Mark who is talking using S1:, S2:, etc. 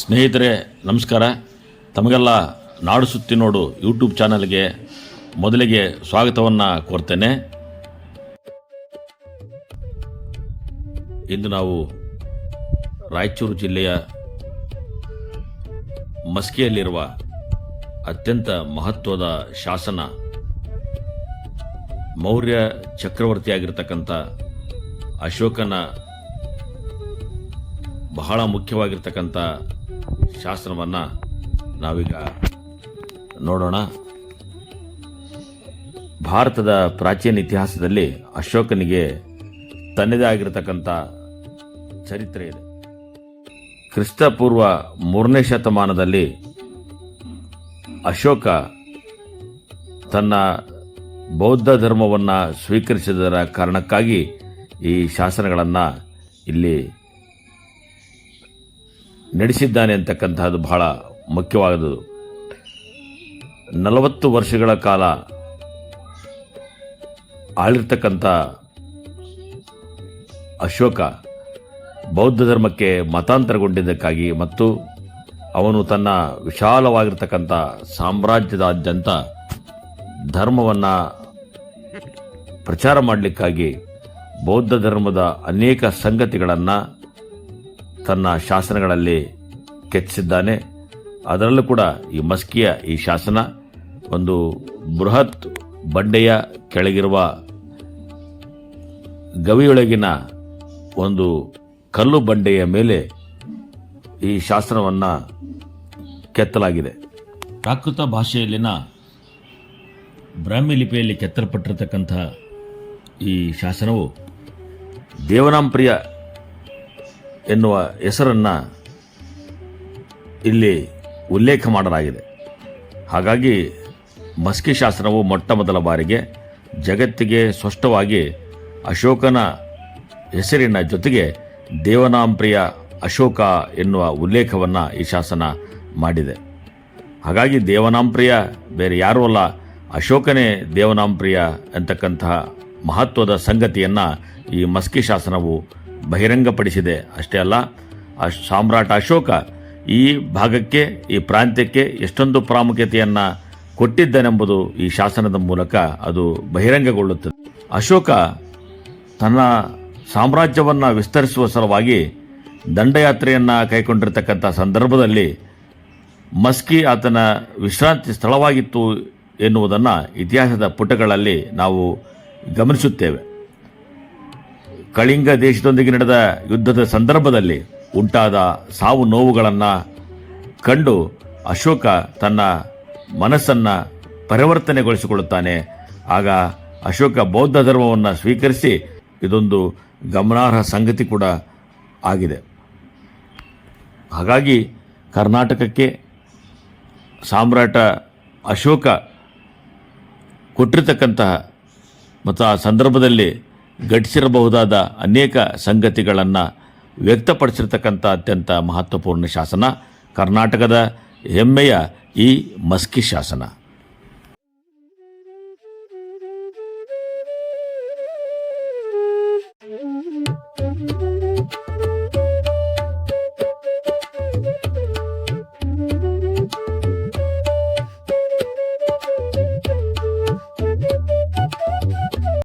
S1: ಸ್ನೇಹಿತರೆ, ನಮಸ್ಕಾರ. ತಮಗೆಲ್ಲ ನಾಡು ಸುತ್ತಿ ನೋಡು ಯೂಟ್ಯೂಬ್ ಚಾನಲ್ಗೆ ಮೊದಲಿಗೆ ಸ್ವಾಗತವನ್ನು ಕೋರ್ತೇನೆ. ಇಂದು ನಾವು ರಾಯಚೂರು ಜಿಲ್ಲೆಯ ಮಸ್ಕಿಯಲ್ಲಿರುವ ಅತ್ಯಂತ ಮಹತ್ವದ ಶಾಸನ ಮೌರ್ಯ ಚಕ್ರವರ್ತಿಯಾಗಿರ್ತಕ್ಕಂಥ ಅಶೋಕನ ಬಹಳ ಮುಖ್ಯವಾಗಿರ್ತಕ್ಕಂಥ ಶಾಸ್ತ್ರವನ್ನು ನಾವೀಗ ನೋಡೋಣ. ಭಾರತದ ಪ್ರಾಚೀನ ಇತಿಹಾಸದಲ್ಲಿ ಅಶೋಕನಿಗೆ ತನ್ನದೇ ಆಗಿರತಕ್ಕಂಥ ಚರಿತ್ರೆ ಇದೆ. ಕ್ರಿಸ್ತಪೂರ್ವ ಮೂರನೇ ಶತಮಾನದಲ್ಲಿ ಅಶೋಕ ತನ್ನ ಬೌದ್ಧ ಧರ್ಮವನ್ನು ಸ್ವೀಕರಿಸಿದರ ಕಾರಣಕ್ಕಾಗಿ ಈ ಶಾಸನಗಳನ್ನು ಇಲ್ಲಿ ನಡೆಸಿದ್ದಾನೆ ಅಂತಕ್ಕಂತಹದ್ದು ಬಹಳ ಮುಖ್ಯವಾದದ್ದು. ನಲವತ್ತು ವರ್ಷಗಳ ಕಾಲ ಆಳಿರ್ತಕ್ಕಂಥ ಅಶೋಕ ಬೌದ್ಧ ಧರ್ಮಕ್ಕೆ ಮತಾಂತರಗೊಂಡಿದ್ದಕ್ಕಾಗಿ ಮತ್ತು ಅವನು ತನ್ನ ವಿಶಾಲವಾಗಿರ್ತಕ್ಕಂಥ ಸಾಮ್ರಾಜ್ಯದಾದ್ಯಂತ ಧರ್ಮವನ್ನು ಪ್ರಚಾರ ಮಾಡಲಿಕ್ಕಾಗಿ ಬೌದ್ಧ ಧರ್ಮದ ಅನೇಕ ಸಂಗತಿಗಳನ್ನು ತನ್ನ ಶಾಸನಗಳಲ್ಲಿ ಕೆತ್ತಿಸಿದ್ದಾನೆ. ಅದರಲ್ಲೂ ಕೂಡ ಈ ಮಸ್ಕಿಯ ಈ ಶಾಸನ ಒಂದು ಬೃಹತ್ ಬಂಡೆಯ ಕೆಳಗಿರುವ ಗವಿಯೊಳಗಿನ ಒಂದು ಕಲ್ಲು ಬಂಡೆಯ ಮೇಲೆ ಈ ಶಾಸನವನ್ನು ಕೆತ್ತಲಾಗಿದೆ. ಪ್ರಾಕೃತ ಭಾಷೆಯಲ್ಲಿನ ಬ್ರಾಹ್ಮಿ ಲಿಪಿಯಲ್ಲಿ ಕೆತ್ತಲ್ಪಟ್ಟಿರತಕ್ಕಂಥ ಈ ಶಾಸನವು ದೇವನಾಂಪ್ರಿಯ ಎನ್ನುವ ಹೆಸರನ್ನು ಇಲ್ಲಿ ಉಲ್ಲೇಖ ಮಾಡಲಾಗಿದೆ. ಹಾಗಾಗಿ ಮಸ್ಕಿ ಶಾಸನವು ಮೊಟ್ಟ ಮೊದಲ ಬಾರಿಗೆ ಜಗತ್ತಿಗೆ ಸ್ಪಷ್ಟವಾಗಿ ಅಶೋಕನ ಹೆಸರಿನ ಜೊತೆಗೆ ದೇವನಾಂಪ್ರಿಯ ಅಶೋಕ ಎನ್ನುವ ಉಲ್ಲೇಖವನ್ನು ಈ ಶಾಸನ ಮಾಡಿದೆ. ಹಾಗಾಗಿ ದೇವನಾಂಪ್ರಿಯ ಬೇರೆ ಯಾರೂ ಅಲ್ಲ, ಅಶೋಕನೇ ದೇವನಾಂಪ್ರಿಯ ಅಂತಕ್ಕಂತಹ ಮಹತ್ವದ ಸಂಗತಿಯನ್ನು ಈ ಮಸ್ಕಿ ಶಾಸನವು ಬಹಿರಂಗಪಡಿಸಿದೆ. ಅಷ್ಟೇ ಅಲ್ಲ ಸಾಮ್ರಾಟ ಅಶೋಕ ಈ ಭಾಗಕ್ಕೆ, ಈ ಪ್ರಾಂತ್ಯಕ್ಕೆ ಎಷ್ಟೊಂದು ಪ್ರಾಮುಖ್ಯತೆಯನ್ನು ಕೊಟ್ಟಿದ್ದನೆಂಬುದು ಈ ಶಾಸನದ ಮೂಲಕ ಅದು ಬಹಿರಂಗಗೊಳ್ಳುತ್ತದೆ. ಅಶೋಕ ತನ್ನ ಸಾಮ್ರಾಜ್ಯವನ್ನು ವಿಸ್ತರಿಸುವ ಸಲುವಾಗಿ ದಂಡಯಾತ್ರೆಯನ್ನು ಕೈಗೊಂಡಿರ್ತಕ್ಕಂಥ ಸಂದರ್ಭದಲ್ಲಿ ಮಸ್ಕಿ ಆತನ ವಿಶ್ರಾಂತಿ ಸ್ಥಳವಾಗಿತ್ತು ಎನ್ನುವುದನ್ನು ಇತಿಹಾಸದ ಪುಟಗಳಲ್ಲಿ ನಾವು ಗಮನಿಸುತ್ತೇವೆ. ಕಳಿಂಗ ದೇಶದೊಂದಿಗೆ ನಡೆದ ಯುದ್ಧದ ಸಂದರ್ಭದಲ್ಲಿ ಉಂಟಾದ ಸಾವು ನೋವುಗಳನ್ನು ಕಂಡು ಅಶೋಕ ತನ್ನ ಮನಸ್ಸನ್ನು ಪರಿವರ್ತನೆಗೊಳಿಸಿಕೊಳ್ಳುತ್ತಾನೆ. ಆಗ ಅಶೋಕ ಬೌದ್ಧ ಧರ್ಮವನ್ನು ಸ್ವೀಕರಿಸಿ ಇದೊಂದು ಗಮನಾರ್ಹ ಸಂಗತಿ ಕೂಡ ಆಗಿದೆ. ಹಾಗಾಗಿ ಕರ್ನಾಟಕಕ್ಕೆ ಸಾಮ್ರಾಟ ಅಶೋಕ ಕೊಟ್ಟಿರ್ತಕ್ಕಂತಹ ಮತ್ತು ಆ ಸಂದರ್ಭದಲ್ಲಿ ಘಟಿಸಿರಬಹುದಾದ ಅನೇಕ ಸಂಗತಿಗಳನ್ನು ವ್ಯಕ್ತಪಡಿಸಿರ್ತಕ್ಕಂಥ ಅತ್ಯಂತ ಮಹತ್ವಪೂರ್ಣ ಶಾಸನ ಕರ್ನಾಟಕದ ಹೆಮ್ಮೆಯ ಈ ಮಸ್ಕಿ ಶಾಸನ.